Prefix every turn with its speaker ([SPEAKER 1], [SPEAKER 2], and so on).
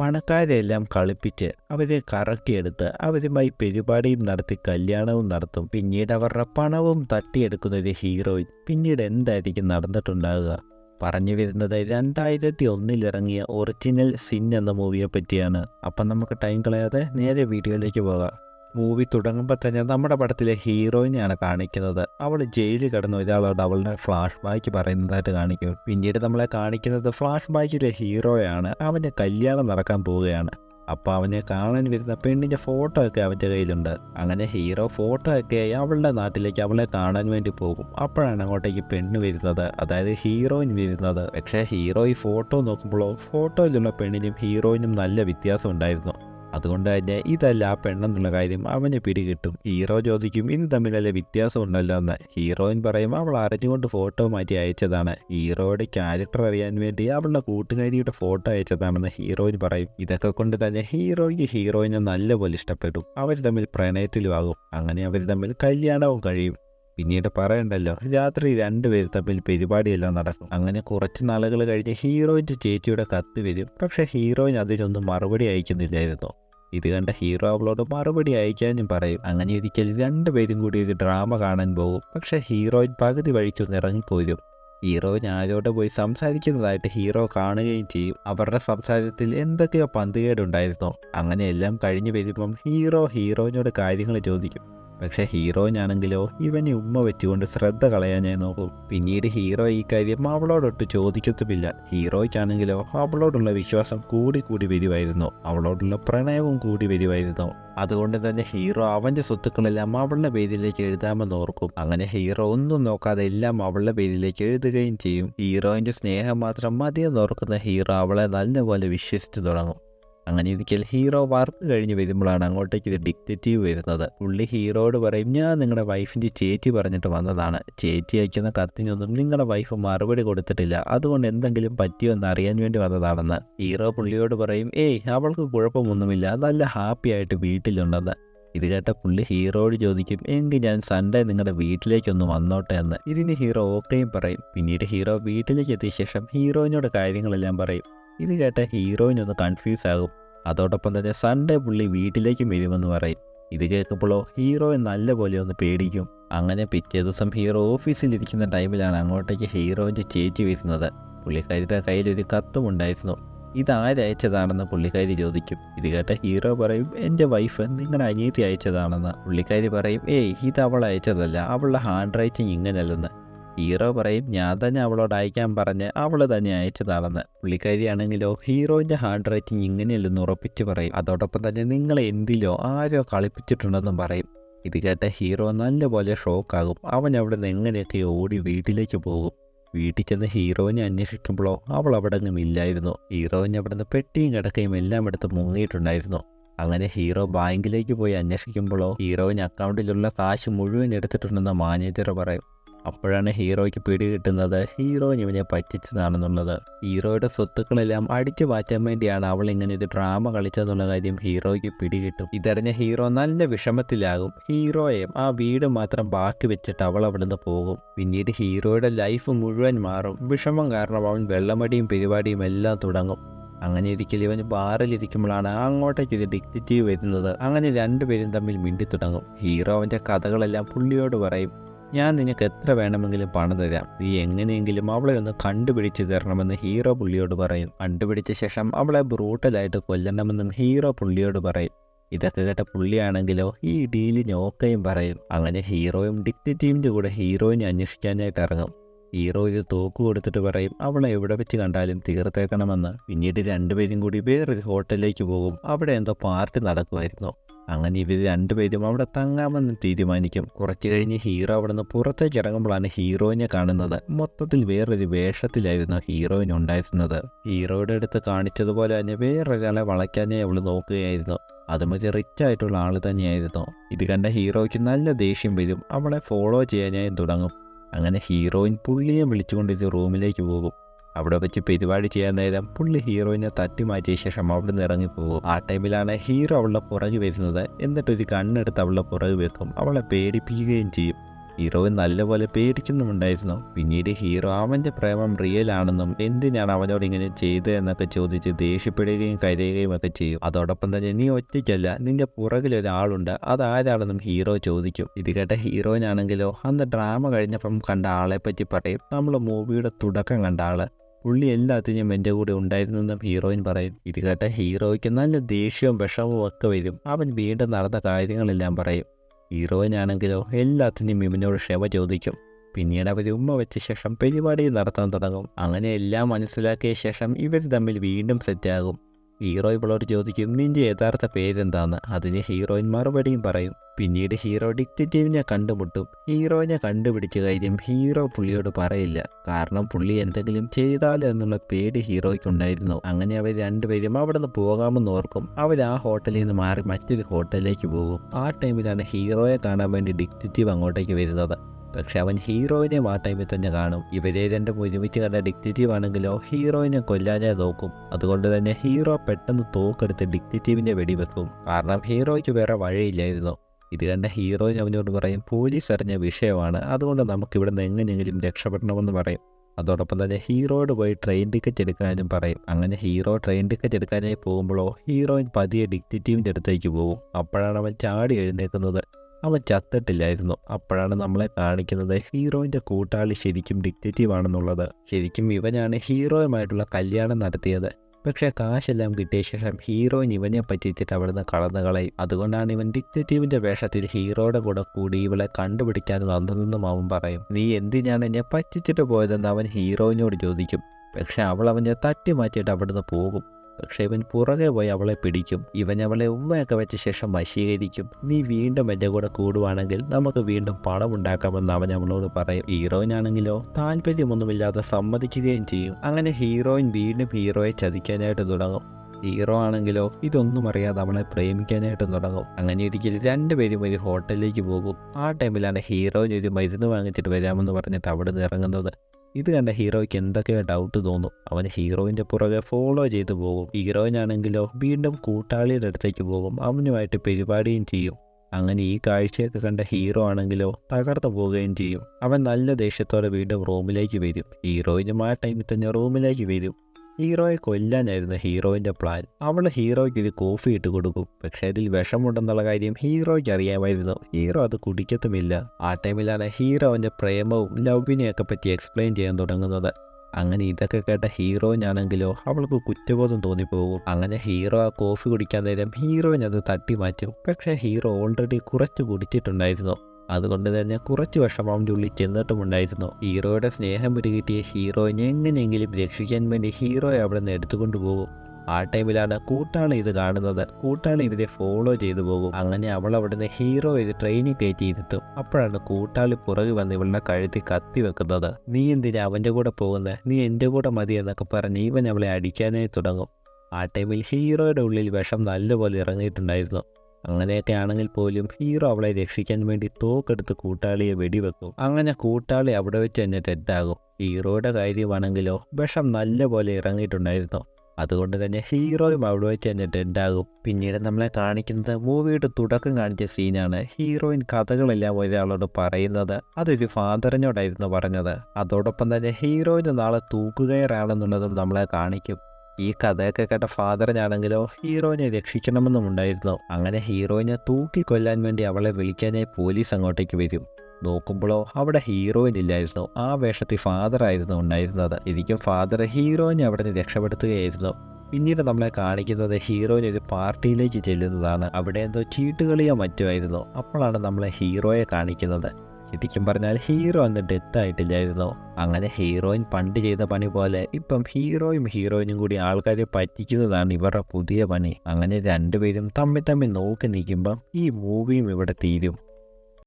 [SPEAKER 1] പണക്കാരെല്ലാം കളിപ്പിച്ച് അവരെ കറക്കിയെടുത്ത് അവരുമായി പരിപാടിയും നടത്തി കല്യാണവും നടത്തും. പിന്നീട് അവരുടെ പണവും തട്ടിയെടുക്കുന്ന ഒരു ഹീറോയിൻ. പിന്നീട് എന്തായിരിക്കും നടന്നിട്ടുണ്ടാകുക പറഞ്ഞു വരുന്നത് രണ്ടായിരത്തി ഒന്നിൽ ഇറങ്ങിയ ഒറിജിനൽ സിൻ എന്ന മൂവിയെ പറ്റിയാണ് അപ്പം നമുക്ക് ടൈം കളയാതെ നേരെ വീഡിയോയിലേക്ക് പോകാം. മൂവി തുടങ്ങുമ്പോൾ തന്നെ നമ്മുടെ പടത്തിലെ ഹീറോയിനെയാണ് കാണിക്കുന്നത്. അവൾ ജയിലിൽ കിടന്ന. ഇതാളോട് അവളുടെ ഫ്ലാഷ് ബാക്ക് പറയുന്നതായിട്ട് കാണിക്കും. പിന്നീട് നമ്മളെ കാണിക്കുന്നത് ഫ്ലാഷ് ബാക്കിലെ ഹീറോയാണ്. അവന്റെ കല്യാണം നടക്കാൻ പോവുകയാണ്. അപ്പോൾ അവനെ കാണാൻ വരുന്ന പെണ്ണിന്റെ ഫോട്ടോ ഒക്കെ അവന്റെ കയ്യിലുണ്ട്. അങ്ങനെ ഹീറോ ഫോട്ടോ ഒക്കെ അവളുടെ നാട്ടിലേക്ക് അവളെ കാണാൻ വേണ്ടി പോകും. അപ്പോഴാണ് അങ്ങോട്ടേക്ക് പെണ്ണ് വരുന്നത്. അതായത് ഹീറോയിൻ വരുന്നത്. പക്ഷേ ഹീറോ ഈ ഫോട്ടോ നോക്കുമ്പോഴോ ഫോട്ടോയിലുള്ള പെണ്ണിനും ഹീറോയിനും നല്ല വ്യത്യാസം ഉണ്ടായിരുന്നു. അതുകൊണ്ട് തന്നെ ഇതല്ല ആ പെണ്ണെന്നുള്ള കാര്യം അവന് പിടികിട്ടും. ഹീറോ ചോദിക്കും ഇത് തമ്മിലല്ല വ്യത്യാസം ഉണ്ടല്ലോ എന്ന്. ഹീറോയിൻ പറയും അവൾ അറിഞ്ഞുകൊണ്ട് ഫോട്ടോ മാറ്റി അയച്ചതാണ്. ഹീറോയുടെ ക്യാരക്ടർ അറിയാൻ വേണ്ടി അവളുടെ കൂട്ടുകാരിയുടെ ഫോട്ടോ അയച്ചതാണെന്ന് ഹീറോയിൻ പറയും. ഇതൊക്കെ കൊണ്ട് തന്നെ ഹീറോയ്ക്ക് ഹീറോയിനെ നല്ലപോലെ ഇഷ്ടപ്പെടും. അവർ തമ്മിൽ പ്രണയത്തിലുമാകും. അങ്ങനെ അവർ തമ്മിൽ കല്യാണവും കഴിയും. പിന്നീട് പറയണ്ടല്ലോ രാത്രി രണ്ടുപേർ തമ്മിൽ പരിപാടിയെല്ലാം നടക്കും. അങ്ങനെ കുറച്ച് നാളുകൾ കഴിഞ്ഞ് ഹീറോയിന്റെ ചേച്ചിയുടെ കത്ത് വരും. പക്ഷേ ഹീറോയിൻ അതിനൊന്നും മറുപടി അയക്കുന്നില്ലായിരുന്നു. ഇത് കണ്ട ഹീറോ അവളോട് മറുപടി അയക്കാനും പറയും. അങ്ങനെ ഒരിക്കൽ രണ്ടുപേരും കൂടി ഒരു ഡ്രാമ കാണാൻ പോകും. പക്ഷേ ഹീറോയിൻ പകുതി വഴിച്ചൊന്ന് ഇറങ്ങിപ്പോരും ഹീറോയിൻ ആരോടെ പോയി സംസാരിക്കുന്നതായിട്ട് ഹീറോ കാണുകയും ചെയ്യും. അവരുടെ സംസാരത്തിൽ എന്തൊക്കെയോ പന്തുകേടുണ്ടായിരുന്നോ. അങ്ങനെയെല്ലാം കഴിഞ്ഞ് വരുമ്പം ഹീറോ ഹീറോയിനോട് കാര്യങ്ങൾ ചോദിക്കും. പക്ഷെ ഞാനെങ്കിലോ ഇവനെ ഉമ്മ വെച്ചുകൊണ്ട് ശ്രദ്ധ കളയാൻ ഞാൻ നോക്കും. പിന്നീട് ഹീറോ ഈ കാര്യം അവളോടൊട്ട് ചോദിക്കത്തുമില്ല. ഹീറോയ്ക്കാണെങ്കിലോ അവളോടുള്ള വിശ്വാസം കൂടി കൂടി വരുമായിരുന്നു. അവളോടുള്ള പ്രണയവും കൂടി വരുമായിരുന്നു. അതുകൊണ്ട് തന്നെ ഹീറോ അവന്റെ സ്വത്തുക്കളെല്ലാം അവളുടെ പേരിലേക്ക് എഴുതാമെന്ന് ഓർക്കും. അങ്ങനെ ഹീറോ ഒന്നും നോക്കാതെ എല്ലാം അവളുടെ പേരിലേക്ക് എഴുതുകയും ചെയ്യും. ഹീറോയിന്റെ സ്നേഹം മാത്രം മതിയെന്ന് ഓർക്കുന്ന ഹീറോ അവളെ നല്ലപോലെ വിശ്വസിച്ചു തുടങ്ങും. അങ്ങനെ ഇരിക്കൽ ഹീറോ വർക്ക് കഴിഞ്ഞ് വരുമ്പോഴാണ് അങ്ങോട്ടേക്ക് ഇത് ഡിക്റ്റേറ്റീവ് വരുന്നത്. പുള്ളി ഹീറോയോട് പറയും ഞാൻ നിങ്ങളുടെ വൈഫിന്റെ ചേച്ചി പറഞ്ഞിട്ട് വന്നതാണ്. ചേച്ചി അയക്കുന്ന കത്തിനൊന്നും നിങ്ങളുടെ വൈഫ് മറുപടി കൊടുത്തിട്ടില്ല. അതുകൊണ്ട് എന്തെങ്കിലും പറ്റിയോ എന്ന് അറിയാൻ വേണ്ടി വന്നതാണെന്ന്. ഹീറോ പുള്ളിയോട് പറയും ഏയ് അവൾക്ക് കുഴപ്പമൊന്നുമില്ല. നല്ല ഹാപ്പി ആയിട്ട് വീട്ടിലുണ്ടെന്ന്. ഇത് കേട്ട പുള്ളി ഹീറോയോട് ചോദിക്കും എങ്കിൽ ഞാൻ സൺഡേ നിങ്ങളുടെ വീട്ടിലേക്കൊന്ന് വന്നോട്ടെ എന്ന്. ഇതിന് ഹീറോ ഓക്കെയും പറയും. പിന്നീട് ഹീറോ വീട്ടിലേക്ക് എത്തിയ ശേഷം ഹീറോയിനോട് കാര്യങ്ങളെല്ലാം പറയും. ഇത് കേട്ട ഹീറോയിനൊന്ന് കൺഫ്യൂസ് ആകും അതോടൊപ്പം തന്നെ സൺഡേ പുള്ളി വീട്ടിലേക്കും വരുമെന്ന് പറയും. ഇത് കേൾക്കുമ്പോഴോ ഹീറോയെ നല്ലപോലെ ഒന്ന് പേടിക്കും. അങ്ങനെ പിറ്റേ ദിവസം ഹീറോ ഓഫീസിൽ ഇരിക്കുന്ന ടൈമിലാണ് അങ്ങോട്ടേക്ക് ഹീറോയിന്റെ ചേച്ചി വരുന്നത്. പുള്ളിക്കാരിയുടെ കയ്യിലൊരു കത്തും ഉണ്ടായിരുന്നു. ഇത് ആരയച്ചതാണെന്ന് പുള്ളിക്കാരി ചോദിക്കും. ഇത് കേട്ട ഹീറോ പറയും എന്റെ വൈഫ് നിങ്ങളുടെ അനിയത്തി അയച്ചതാണെന്ന്. പുള്ളിക്കാരി പറയും ഏയ് ഇത് അവൾ അയച്ചതല്ല. അവളുടെ ഹാൻഡ് റൈറ്റിംഗ് ഇങ്ങനെയല്ലെന്ന്. ഹീറോ പറയും ഞാൻ തന്നെ അവളോട് അയക്കാൻ പറഞ്ഞ് അവൾ തന്നെ അയച്ചതാണെന്ന് പുള്ളിക്കാരിയാണെങ്കിലോ ഹീറോയിന്റെ ഹാർഡ് റൈറ്റിംഗ് ഇങ്ങനെയല്ലെന്ന് ഉറപ്പിച്ച് പറയും. അതോടൊപ്പം തന്നെ നിങ്ങളെ എന്തിലോ ആരോ കളിപ്പിച്ചിട്ടുണ്ടെന്നും പറയും. ഇത് കേട്ട ഹീറോ നല്ലപോലെ ഷോക്കാകും. അവൻ അവിടെ നിന്ന് എങ്ങനെയൊക്കെ ഓടി വീട്ടിലേക്ക് പോകും. വീട്ടിൽ ചെന്ന് ഹീറോയിനെ അന്വേഷിക്കുമ്പോഴോ അവൾ അവിടെ നിന്നും ഇല്ലായിരുന്നു. ഹീറോയിനെ അവിടെ നിന്ന് പെട്ടിയും കിടക്കയും എല്ലാം എടുത്ത് മുങ്ങിയിട്ടുണ്ടായിരുന്നു. അങ്ങനെ ഹീറോ ബാങ്കിലേക്ക് പോയി അന്വേഷിക്കുമ്പോഴോ ഹീറോയിന് അക്കൗണ്ടിലുള്ള കാശ് മുഴുവൻ എടുത്തിട്ടുണ്ടെന്ന് മാനേജർ പറയും. അപ്പോഴാണ് ഹീറോയ്ക്ക് പിടി കിട്ടുന്നത്. ഹീറോ ഇവനെ പറ്റിച്ചതാണെന്നുള്ളത്. ഹീറോയുടെ സ്വത്തുക്കളെല്ലാം അടിച്ചു മാറ്റാൻ വേണ്ടിയാണ് അവൾ ഇങ്ങനെ ഒരു ഡ്രാമ കളിച്ചതെന്നുള്ള കാര്യം ഹീറോയ്ക്ക് പിടി കിട്ടും. ഇതറിഞ്ഞ ഹീറോ നല്ല വിഷമത്തിലാകും. ഹീറോയെ ആ വീട് മാത്രം ബാക്കി വെച്ചിട്ട് അവൾ അവിടുന്ന് പോകും. പിന്നീട് ഹീറോയുടെ ലൈഫ് മുഴുവൻ മാറും. വിഷമം കാരണം അവൻ വെള്ളമടിയും പരിപാടിയും എല്ലാം തുടങ്ങും. അങ്ങനെ ഇരിക്കൽ ഇവൻ ബാറിലിരിക്കുമ്പോഴാണ് അങ്ങോട്ടേക്ക് ഇത് ഡിക്റ്റേറ്റീവ് വരുന്നത്. അങ്ങനെ രണ്ടുപേരും തമ്മിൽ മിണ്ടി തുടങ്ങും ഹീറോ അവന്റെ കഥകളെല്ലാം പുള്ളിയോട് പറയും. ഞാൻ നിനക്ക് എത്ര വേണമെങ്കിലും പണം തരാം. നീ എങ്ങനെയെങ്കിലും അവളെ ഒന്ന് കണ്ടുപിടിച്ച് തരണമെന്ന് ഹീറോ പുള്ളിയോട് പറയും. കണ്ടുപിടിച്ച ശേഷം അവളെ ബ്രൂട്ടലായിട്ട് കൊല്ലണമെന്നും ഹീറോ പുള്ളിയോട് പറയും. ഇതൊക്കെ കേട്ട പുള്ളിയാണെങ്കിലോ ഈ ഡീലിന് ഓക്കെയും പറയും. അങ്ങനെ ഹീറോയും ഡിക്റ്റേറ്റീവിന്റെ കൂടെ ഹീറോയിനെ അന്വേഷിക്കാനായിട്ട് ഇറങ്ങും. ഹീറോ ഇത് തോക്ക് കൊടുത്തിട്ട് പറയും അവളെ എവിടെ വെച്ച് കണ്ടാലും തീർത്തേക്കണമെന്ന്. പിന്നീട് രണ്ടുപേരും കൂടി വേറൊരു ഹോട്ടലിലേക്ക് പോകും. അവിടെ എന്തോ പാർട്ടി നടക്കുമായിരുന്നു. അങ്ങനെ ഇവർ രണ്ടുപേരും അവിടെ തങ്ങാമെന്ന് തീരുമാനിക്കും. കുറച്ച് കഴിഞ്ഞ് ഹീറോ അവിടെ നിന്ന് പുറത്തേക്ക് ഇറങ്ങുമ്പോഴാണ് ഹീറോയിനെ കാണുന്നത്. മൊത്തത്തിൽ വേറൊരു വേഷത്തിലായിരുന്നു ഹീറോയിൻ ഉണ്ടായിരുന്നത്. ഹീറോയുടെ അടുത്ത് കാണിച്ചതുപോലെ തന്നെ വേറൊരാളെ വളയ്ക്കാനേ അവൾ നോക്കുകയായിരുന്നു. അതും റിച്ച് ആയിട്ടുള്ള ആൾ തന്നെയായിരുന്നു. ഇത് കണ്ട ഹീറോയ്ക്ക് നല്ല ദേഷ്യം വരും. അവളെ ഫോളോ ചെയ്യാനായി തുടങ്ങും. അങ്ങനെ ഹീറോയിൻ പുള്ളിയെ വിളിച്ചുകൊണ്ട് ഇത് റൂമിലേക്ക് പോകും. അവിടെ വെച്ച് പരിപാടി ചെയ്യാൻ നേരം പുള്ളി ഹീറോയിനെ തട്ടി മാറ്റിയ ശേഷം അവിടെ നിന്ന് ഇറങ്ങിപ്പോകും ആ ടൈമിലാണ് ഹീറോ അവളുടെ പുറകെ വരുന്നത്. എന്നിട്ട് ഒരു കണ്ണെടുത്ത് അവളുടെ പുറകെ വെക്കും. അവളെ പേടിപ്പിക്കുകയും ചെയ്യും. ഹീറോയിൻ നല്ലപോലെ പേടിക്കുന്നുമുണ്ടായിരുന്നു പിന്നീട് ഹീറോ അവന്റെ പ്രേമം റിയൽ ആണെന്നും എന്തിനാണ് അവനോട് ഇങ്ങനെ ചെയ്തത് എന്നൊക്കെ ചോദിച്ച് ദേഷ്യപ്പെടുകയും കരയുകയും ഒക്കെ ചെയ്യും. അതോടൊപ്പം തന്നെ നീ ഒറ്റയ്ക്കല്ല നിന്റെ പുറകിൽ ഒരാളുണ്ട്. അതാരാണെന്നും ഹീറോ ചോദിക്കും. ഇത് കേട്ട ഹീറോയിനാണെങ്കിലോ അന്ന് ഡ്രാമ കഴിഞ്ഞപ്പം കണ്ട ആളെ പറ്റി പറയും നമ്മൾ മൂവിയുടെ തുടക്കം കണ്ട ആൾ. പുള്ളി എല്ലാത്തിനും എന്റെ കൂടെ ഉണ്ടായിരുന്നെന്നും ഹീറോയിൻ പറയും. ഇത് കേട്ട ഹീറോയ്ക്ക് നല്ല ദേഷ്യവും വിഷമവും ഒക്കെ വരും. അവൻ വീണ്ടും നടന്ന കാര്യങ്ങളെല്ലാം പറയും. ഹീറോയിനാണെങ്കിലോ എല്ലാത്തിനും ഇവനോട് ക്ഷമ ചോദിക്കും. പിന്നീട് അവർ ഉമ്മ വെച്ച ശേഷം പരിപാടി നടത്താൻ തുടങ്ങും. അങ്ങനെ എല്ലാം മനസ്സിലാക്കിയ ശേഷം ഇവർ തമ്മിൽ വീണ്ടും സെറ്റാകും ഹീറോ ഇവളോട് ചോദിക്കും നിന്റെ യഥാർത്ഥ പേരെന്താന്ന്? അതിന് ഹീറോയിൻ മറുപടിയും പറയും പിന്നീട് ഹീറോ ഡിക്റ്റേറ്റീവിനെ കണ്ടുമുട്ടും. ഹീറോയിനെ കണ്ടുപിടിച്ച കാര്യം ഹീറോ പുള്ളിയോട് പറയില്ല. കാരണം പുള്ളി എന്തെങ്കിലും ചെയ്താലോ എന്നുള്ള പേടി ഹീറോയ്ക്കുണ്ടായിരുന്നു. അങ്ങനെ അവർ രണ്ടുപേരും അവിടെ നിന്ന് പോകാമെന്ന് ഓർക്കും. അവർ ആ ഹോട്ടലിൽ നിന്ന് മാറി മറ്റൊരു ഹോട്ടലിലേക്ക് പോകും. ആ ടൈമിലാണ് ഹീറോയെ കാണാൻ വേണ്ടി ഡിക്റ്റേറ്റീവ് അങ്ങോട്ടേക്ക് വരുന്നത്. പക്ഷെ അവൻ ഹീറോയിനെ ആ ടൈമിൽ തന്നെ കാണും. ഇവരെ രണ്ടും ഒരുമിച്ച് കണ്ട ഡിക്റ്റേറ്റീവ് ആണെങ്കിലോ ഹീറോയിനെ കൊല്ലാനേ നോക്കും. അതുകൊണ്ട് തന്നെ ഹീറോ പെട്ടെന്ന് തോക്കെടുത്ത് ഡിക്റ്റേറ്റീവിനെ വെടിവെക്കും. കാരണം ഹീറോയ്ക്ക് വേറെ വഴിയില്ലായിരുന്നു. ഇത് കണ്ട ഹീറോയിൻ അവനോട് പറയും പോലീസ് അറിഞ്ഞ വിഷയമാണ്. അതുകൊണ്ട് നമുക്കിവിടെ നിന്ന് എങ്ങനെയെങ്കിലും രക്ഷപ്പെടണമെന്ന് പറയും. അതോടൊപ്പം തന്നെ ഹീറോയോട് പോയി ട്രെയിൻ ടിക്കറ്റ് എടുക്കാനും പറയും. അങ്ങനെ ഹീറോ ട്രെയിൻ ടിക്കറ്റ് എടുക്കാനായി പോകുമ്പോഴോ ഹീറോയിൻ പതിയെ ഡിക്റ്റേറ്റീവിന്റെ അടുത്തേക്ക് പോകും. അപ്പോഴാണ് അവൻ ചാടി എഴുന്നേക്കുന്നത് അവൻ ചത്തിട്ടില്ലായിരുന്നു. അപ്പോഴാണ് നമ്മളെ കാണിക്കുന്നത് ഹീറോയിന്റെ കൂട്ടാളി ശരിക്കും ഡിക്റ്റേറ്റീവ് ആണെന്നുള്ളത്. ശരിക്കും ഇവനാണ് ഹീറോയുമായിട്ടുള്ള കല്യാണം നടത്തിയത്. പക്ഷേ കാശെല്ലാം കിട്ടിയ ശേഷം ഹീറോയിൻ ഇവനെ പറ്റിച്ചിട്ട് അവിടുന്ന് കളന്നു കളയും. അതുകൊണ്ടാണ് ഇവൻ ഡിക്റ്റേറ്റീവിന്റെ വേഷത്തിൽ ഹീറോയുടെ കൂടെ കൂടി ഇവളെ കണ്ടുപിടിക്കാൻ വന്നതെന്നും അവൻ പറയും. നീ എന്തിനാണ് എന്നെ പറ്റിച്ചിട്ട് പോയതെന്ന് അവൻ ഹീറോയിനോട് ചോദിക്കും. പക്ഷെ അവൾ അവനെ തട്ടി മാറ്റിയിട്ട് അവിടുന്ന് പോകും. പക്ഷെ ഇവൻ പുറകെ പോയി അവളെ പിടിക്കും. ഇവൻ അവളെ ഉമ്മയൊക്കെ വെച്ച ശേഷം വശീകരിക്കും. നീ വീണ്ടും എന്റെ കൂടെ കൂടുവാണെങ്കിൽ നമുക്ക് വീണ്ടും പണം ഉണ്ടാക്കാമെന്ന് അവൻ അവളോട് പറയും. ഹീറോയിനാണെങ്കിലോ താല്പര്യമൊന്നുമില്ലാതെ സമ്മതിക്കുകയും ചെയ്യും. അങ്ങനെ ഹീറോയിൻ വീണ്ടും ഹീറോയെ ചതിക്കാനായിട്ട് തുടങ്ങും. ഹീറോ ആണെങ്കിലോ ഇതൊന്നും അറിയാതെ അവളെ പ്രേമിക്കാനായിട്ട് തുടങ്ങും. അങ്ങനെ ഒരിക്കൽ രണ്ടുപേരും ഒരു ഹോട്ടലിലേക്ക് പോകും. ആ ടൈമിലാണ് ഹീറോയിൻ ഒരു മരുന്ന് വാങ്ങിച്ചിട്ട് വരാമെന്ന് പറഞ്ഞിട്ട് അവിടെ നിന്ന് ഇറങ്ങുന്നത്. ഇത് കണ്ട ഹീറോയ്ക്ക് എന്തൊക്കെയോ ഡൗട്ട് തോന്നും. അവൻ ഹീറോയിന്റെ പുറകെ ഫോളോ ചെയ്തു പോകും. ഹീറോയിനാണെങ്കിലോ വീണ്ടും കൂട്ടാളിയുടെ അടുത്തേക്ക് പോകും. അവനുമായിട്ട് പരിപാടിയും ചെയ്യും. അങ്ങനെ ഈ കാഴ്ചയൊക്കെ കണ്ട ഹീറോ ആണെങ്കിലോ തകർന്നു പോവുകയും ചെയ്യും. അവൻ നല്ല ദേഷ്യത്തോടെ വീണ്ടും റൂമിലേക്ക് വരും. ഹീറോയിനും ആ ടൈമിൽ തന്നെ റൂമിലേക്ക് വരും. ഹീറോയെ കൊല്ലാനായിരുന്നു ഹീറോയിന്റെ പ്ലാൻ. അവൾ ഹീറോയ്ക്ക് ഇത് കോഫി ഇട്ട് കൊടുക്കും. പക്ഷേ അതിൽ വിഷമുണ്ടെന്നുള്ള കാര്യം ഹീറോയ്ക്ക് അറിയാമായിരുന്നു. ഹീറോ അത് കുടിക്കത്തുമില്ല. ആ ടൈമിലാണ് ഹീറോ അവന്റെ പ്രേമവും ലവിനെയൊക്കെ പറ്റി എക്സ്പ്ലെയിൻ ചെയ്യാൻ തുടങ്ങുന്നത്. അങ്ങനെ ഇതൊക്കെ കേട്ട ഹീറോയിനാണെങ്കിലോ അവൾക്ക് കുറ്റബോധം തോന്നിപ്പോകും. അങ്ങനെ ഹീറോ ആ കോഫി കുടിക്കാൻ നേരം ഹീറോയിൻ അത് തട്ടി മാറ്റും പക്ഷേ ഹീറോ ഓൾറെഡി കുറച്ച് കുടിച്ചിട്ടുണ്ടായിരുന്നു. അതുകൊണ്ട് തന്നെ കുറച്ച് വിഷമം ജുള്ളി ചെന്നിട്ടുമുണ്ടായിരുന്നു. ഹീറോയുടെ സ്നേഹം പിടികിട്ടിയ ഹീറോയിനെ എങ്ങനെയെങ്കിലും രക്ഷിക്കാൻ വേണ്ടി ഹീറോയെ അവിടെ നിന്ന് എടുത്തുകൊണ്ട് പോകും. ആ ടൈമിലാണ് കൂട്ടാണ് ഇത് കാണുന്നത്. കൂട്ടാണ് ഇതിനെ ഫോളോ ചെയ്തു പോകും. അങ്ങനെ അവൾ അവിടുന്ന് ഹീറോ ഇത് ട്രെയിനിൽ കയറ്റി ഇരുത്തും. അപ്പോഴാണ് കൂട്ടാളി പുറകെ വന്ന് ഇവളുടെ കഴുത്തി കത്തി വെക്കുന്നത്. നീ എന്തിനാ അവന്റെ കൂടെ പോകുന്നത് നീ എന്റെ കൂടെ മതി എന്നൊക്കെ പറഞ്ഞ് ഇവൻ അവളെ അടിക്കാനായി തുടങ്ങും. ആ ടൈമിൽ ഹീറോയുടെ ഉള്ളിൽ വിഷം നല്ലപോലെ ഇറങ്ങിയിട്ടുണ്ടായിരുന്നു. അങ്ങനെയൊക്കെ ആണെങ്കിൽ പോലും ഹീറോ അവളെ രക്ഷിക്കാൻ വേണ്ടി തോക്കെടുത്ത് കൂട്ടാളിയെ വെടിവെക്കും. അങ്ങനെ കൂട്ടാളി അവിടെ വെച്ച് തന്നെ ഡെഡാകും ഹീറോയുടെ കാര്യമാണെങ്കിലോ വിഷം നല്ലപോലെ ഇറങ്ങിയിട്ടുണ്ടായിരുന്നു. അതുകൊണ്ട് തന്നെ ഹീറോയും അവിടെ വെച്ച് തന്നെ ഡെഡാകും പിന്നീട് നമ്മളെ കാണിക്കുന്നത് മൂവിയുടെ തുടക്കം കാണിച്ച സീനാണ് ഹീറോയിൻ കഥകളെല്ലാം ഒരാളോട് പറയുന്നത്. അതൊരു ഫാദറിനോടായിരുന്നു പറഞ്ഞത്. അതോടൊപ്പം തന്നെ ഹീറോയിന് നാളെ തൂക്കുകയറാണെന്നുള്ളതും നമ്മളെ കാണിക്കും. ഈ കഥയൊക്കെ കേട്ട ഫാദറിനാണെങ്കിലോ ഹീറോയിനെ രക്ഷിക്കണമെന്നും ഉണ്ടായിരുന്നു. അങ്ങനെ ഹീറോയിനെ തൂക്കി തൂക്കിക്കൊല്ലാൻ വേണ്ടി അവളെ വിളിക്കാനായി പോലീസ് അങ്ങോട്ടേക്ക് വരും. നോക്കുമ്പോഴോ അവിടെ ഹീറോയിൻ ഇല്ലായിരുന്നു. ആ വേഷത്തിൽ ഫാദർ ആയിരുന്നു ഉണ്ടായിരുന്നത്. ശരിക്കും ഫാദർ ഹീറോയിനെ അവിടെ നിന്ന് രക്ഷപ്പെടുത്തുകയായിരുന്നു. പിന്നീട് നമ്മളെ കാണിക്കുന്നത് ഹീറോയിൻ ഒരു പാർട്ടിയിലേക്ക് ചെല്ലുന്നതാണ്. അവിടെ എന്തോ ചീട്ടുകളിയോ മറ്റോ ആയിരുന്നു. അപ്പോഴാണ് നമ്മളെ ഹീറോയെ കാണിക്കുന്നത്. ശരിക്കും പറഞ്ഞാൽ ഹീറോ അന്ന് ഡെത്ത് ആയിട്ടില്ലായിരുന്നു? അങ്ങനെ ഹീറോയിൻ പണ്ട് ചെയ്ത പണി പോലെ ഇപ്പം ഹീറോയും ഹീറോയിനും കൂടി ആൾക്കാരെ പറ്റിക്കുന്നതാണ് ഇവരുടെ പുതിയ പണി. അങ്ങനെ രണ്ടുപേരും തമ്മിൽ തമ്മിൽ നോക്കി നിൽക്കുമ്പം ഈ മൂവിയും ഇവിടെ തീരും.